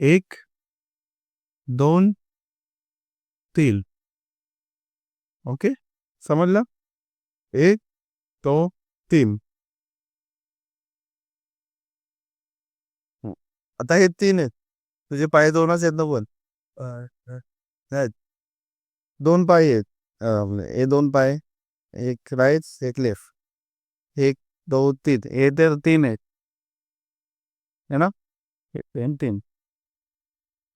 एक दोन तीन। ओके? समजलं एक दो तीन। आता हे तीन आहेत. तुझे पाय दोनच आहेत ना पण. नाही. दोन पाय आहेत. अं, हे दोन पाय एक राईट एक लेफ़्ट एक दोन तीन. हे तर तीन आहेत. है ना? तीन.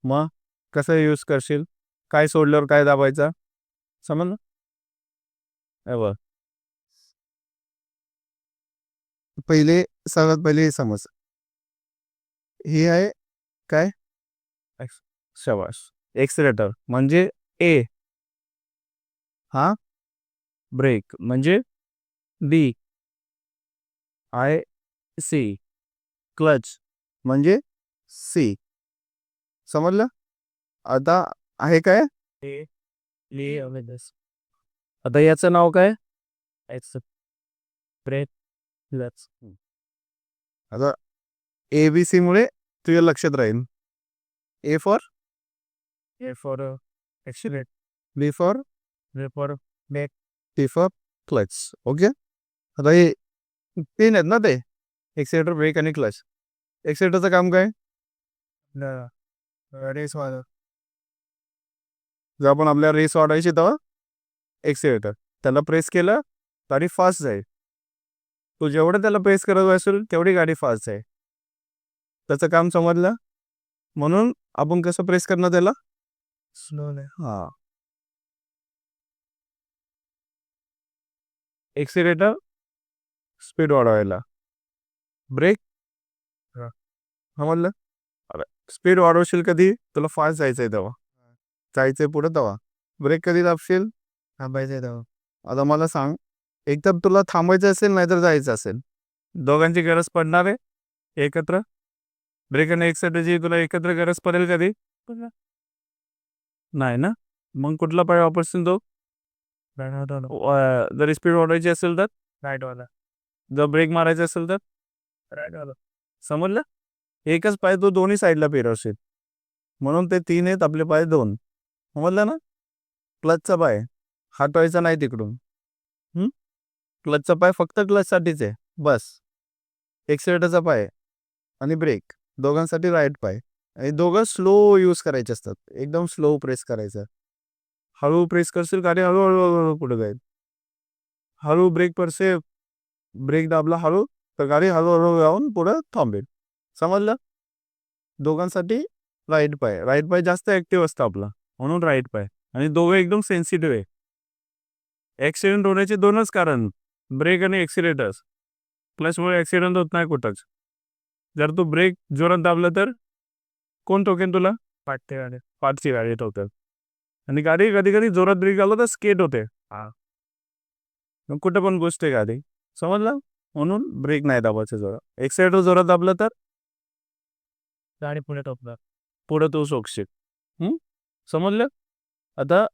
मग कसं यूज करशील? काय सोडल्यावर काय दाबायचा? समजलं? हे बघ. पहिले सगळ्यात पहिले हे समज. हे आहे काय? शबाश एक्सिलेटर म्हणजे ए हा? ब्रेक म्हणजे बी आय सी क्लच म्हणजे सी समजलं? आता आहे काय? आता याचं नाव काय? आता ए बी सी मुळे तुझ्या लक्षात राहील. A for A for accelerate B for B for brake T for clutch okay आता हे तीन आहेत ना ते? एक्सिलेटर ब्रेक आणि क्लच एक्सिलेटरचं काम काय? रेस वाढ जर आपण आपल्या रेस वाढायची तेव्हा एक्सिलेटर त्याला प्रेस केलं गाडी फास्ट जाईल. तू जेवढं त्याला प्रेस करत असेल तेवढी गाडी फास्ट जाईल. त्याचं काम समजलं? म्हणून आपण कसं प्रेस करणार त्याला? स्लोने हा. एक्सिलेटर स्पीड वाढवायला. ब्रेक समजलं? स्पीड वाढवशील कधी तुला फास्ट जायचंय तेव्हा. जायचंय पुढे तेव्हा. ब्रेक कधी दाबशील? थांबायचंय तेव्हा. आता मला सांग एकदम तुला थांबायचं असेल नाहीतर जायचं असेल. दोघांची गरज पडणार आहे? एकत्र? ब्रेक आणि एक्सिलेटरची तुला एकत्र गरज पडेल कधी? नाही ना? मग कुठला पाय वापरशील तो? जर स्पीड वाढवायची असेल तर? राईटवाला जर ब्रेक मारायचा असेल तर? राईटवाला समजलं? एकच पाय तू दोन्ही साईडला फिरवशील म्हणून ते तीन आहेत आपले पाय दोन. समजलं ना? क्लचचा पाय. हटवायचा नाही तिकडून. क्लचचा पाय फक्त क्लचसाठीच आहे. बस. एक्सिलेटरचा पाय आणि ब्रेक. दोघांसाठी राईट पाय. आणि दोघं स्लो यूज करायचे असतात. एकदम स्लो प्रेस करायचं. हळू प्रेस करशील गाडी हळूहळू हळूहळू पुढे जाईल. हळू ब्रेक परसे ब्रेक दाबला हळू तर गाडी हळूहळू जाऊन पुढं थांबेल. समजलं? दोघांसाठी राईट पाय. राईट पाय जास्त ऍक्टिव्ह असतं आपला. म्हणून राईट पाय. आणि दोघं एकदम सेन्सिटिव्ह आहे. ऍक्सिडेंट होण्याचे दोनच कारण. ब्रेक आणि एक्सिलेटर्स प्लसमुळे ऍक्सिडेंट होत नाही कुठंच. जर तू ब्रेक जोरात दाबलं तर? कोण ठोकेन तुला? पाठची गाडी पाठची गाडी ठोकेल आणि गाडी कधी कधी जोरात ब्रेक आला तर स्केट होते. हा. मग कुठं पण गोष्ट आहे गाडी. समजलं? म्हणून ब्रेक नाही दाबायचं जोरात. एक्सिलेटर जोरात दाबलं तर? गाडी पुढे टोपणार. पुढे तू सोकशील हं? समजलं? आता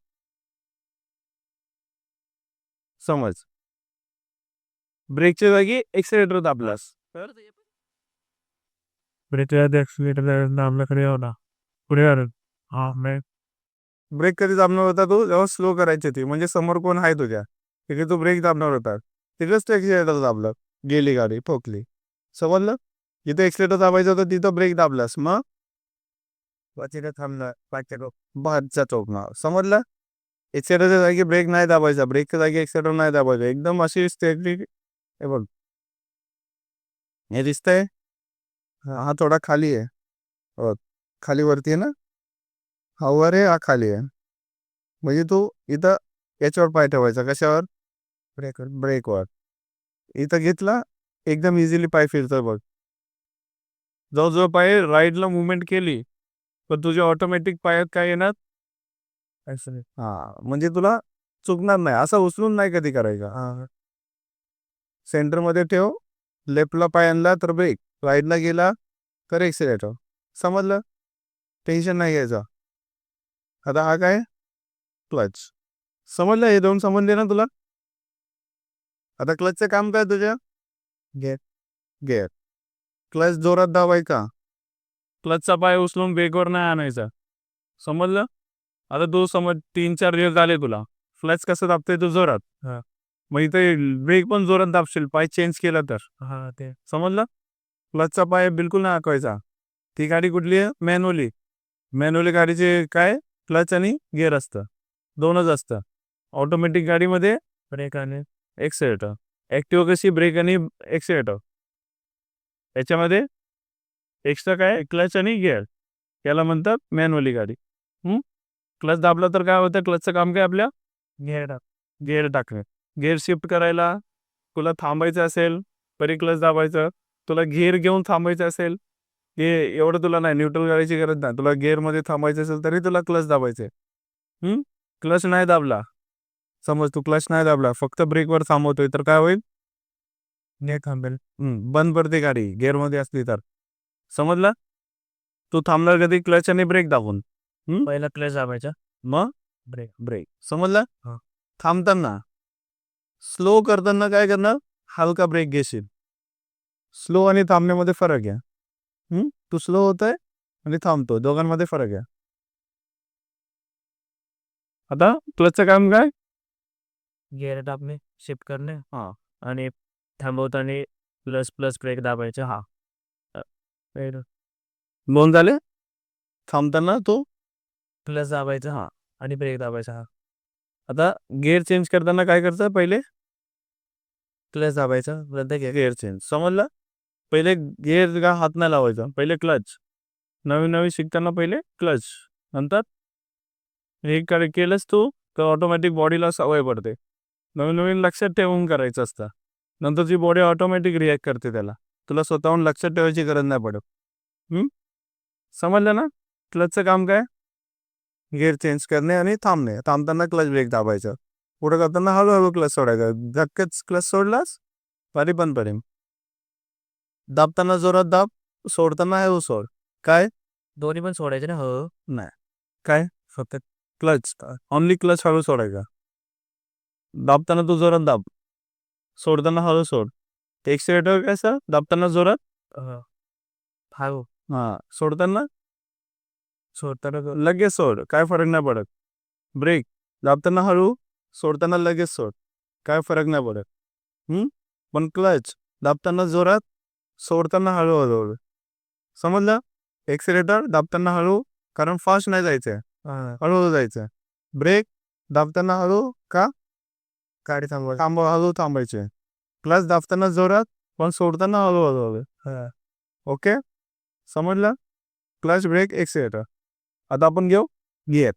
समज. ब्रेकच्या जागी एक्सिलेटर दाबलास. ब्रेकच्या जागी एक्सिलेटर दाबल्याकडे येऊ ना. पुढे हा ब्रेक कधी दाबणार होता तू? जेव्हा स्लो करायची होती. म्हणजे समोर कोण आहे तुझ्या? तिकडे तू ब्रेक दाबणार होता. तिकडेच तू एक्सिलेटर दाबलं. गेली गाडी ठोकली. समजलं? जिथं एक्सिलेटर दाबायचं होतं तिथं ब्रेक दाबलास मग? तिथे थांबणार बादचा चौकणार समजलं? एक्सिलेटरच्या जागी ब्रेक नाही दाबायचा. ब्रेकच्या जागी एक्सिलेटर नाही दाबायचा. एकदम अशी स्टेटली हे बघ. हे दिसतंय? हा. थोडा खाली आहे. हो खाली वरती आहे ना? हा वर आहे हा खाली आहे. म्हणजे तू इथं याच्यावर पाय ठेवायचा. कशावर? ब्रेकवर ब्रेकवर इथं घेतला एकदम इझिली पाय फिरतोय बघ. जो जो पाय राईटला मुवमेंट केली पण तुझ्या ऑटोमॅटिक पायात काय येणार? हा म्हणजे तुला चुकणार नाही असं उचलून नाही कधी करायचं. सेंटर सेंटरमध्ये ठेव लेफ्टला पाय आणला तर ब्रेक राईटला गेला तर एक्सिलेटर. समजलं? टेन्शन नाही घ्यायचं. आता हा काय? क्लच. समजलं? हे दोन समजले ना तुला? आता क्लचचं काम काय तुझ्या? गेअर गेअर क्लच जोरात दाबायचा. क्लचचा पाय उचलून ब्रेकवर नाही आणायचा. समजलं? आता तू समज तीन चार दिवस झाले तुला. क्लच कसं दाबतोय तू जोरात? मग इथे ब्रेक पण जोरात दाबशील पाय चेंज केला तर. हा ते. समजलं? क्लचचा पाय बिलकुल नाही आकवायचा. ती गाडी कुठली? आहे मॅन्युअली मॅन्युअली गाडीचे काय? क्लच आणि गिअर असतं. दोनच असतं. ऑटोमॅटिक गाडीमध्ये ब्रेक आणि? एक्सिलेटर ॲक्टिव्ह कशी? ब्रेक आणि एक्सिलेटर याच्यामध्ये एक्स्ट्रा काय क्लच आणि गिअर. याला म्हणतात मॅन्युअली गाडी. क्लच दाबला तर काय होतं? क्लचचं काम काय आपल्या? घेर गिअर टाकणे गिअर शिफ्ट करायला तुला थांबायचं असेल तरी क्लच दाबायचं. तुला गिअर घेऊन थांबायचं असेल की एवढं तुला नाही न्यूट्रल गाडीची गरज नाही. तुला गिअरमध्ये थांबायचं असेल तरी तुला क्लच दाबायचे क्लच नाही दाबला. समज तू क्लच नाही दाबला फक्त ब्रेकवर थांबवतोय तर काय होईल? ने थांबेल. हम्म, बंद पडते गाडी गिअरमध्ये असली तर. समजला? तू थांबणार कधी? क्लच आणि ब्रेक दाबून. पहिला क्लच दाबायचा. मग? ब्रेक ब्रेक समजला? हा. थांबताना. स्लो करताना काय करणार? हलका ब्रेक घेशील. स्लो आणि थांबण्यामध्ये फरक आहे. हम्म? तू स्लो होत आहे आणि थांबतो दोघांमध्ये फरक आहे. आता क्लचचं काम काय? गिअर दाबणे शिफ्ट करणे. हा. आणि थांबवताना प्लस प्लस ब्रेक दाबायचा हा. दोन झाले? थांबताना तो? प्लस दाबायचा हा. आणि ब्रेक दाबायचा हा. आता गिअर चेंज करताना काय करतं पहिले? क्लच दाबायचा घे गिअर चेंज समजलं? पहिले गिअर का हात नाही लावायचा? पहिले क्लच नवीन नवीन शिकताना पहिले क्लच नंतर? हे केलंच तू तर ऑटोमॅटिक बॉडीला सवय पडते. नवीन नवीन लक्षात ठेवून करायचं असतं. नंतर ती बॉडी ऑटोमॅटिक रिॲक्ट करते त्याला. तुला स्वतःहून लक्षात ठेवायची गरज नाही पडत. हम्म? समजलं ना? क्लचचं काम काय? गिअर चेंज करणे आणि थांबणे. थांबताना क्लच ब्रेक दाबायचं. पुढे करताना हळूहळू क्लच सोडायचं. धक्कच क्लच सोडलास? पारी पण पडेल दाबताना जोरात दाब. सोडताना हळू सोड. काय? दोन्ही पण सोडायचे ना? हो. काय? फक्त क्लच ओनली क्लच हळू सोडायचा. दाबताना तू जोरात दाब. सोडताना हळू सोड. एक्सिलेटर कसं दाबताना जोरात? हळू हा. सोडताना? सोडताना तो- लगेच सोड काय फरक नाही पडत. ब्रेक दाबताना हळू सोडताना लगेच सोड काय फरक नाही पडत. हम्म? पण क्लच दाबताना जोरात सोडताना हळू हळू समजलं? एक्सिलेटर दाबताना हळू कारण फास्ट नाही जायचंय हा, हळूहळू जायचं. ब्रेक दाबताना हळू का? गाडी थांबवा थांब हळू थांबायचे. क्लच दाबताना जोरात पण सोडताना हळू हळू हा. ओके समजलं? क्लच ब्रेक एक्सिलेटर आता आपण घेऊ? गिअर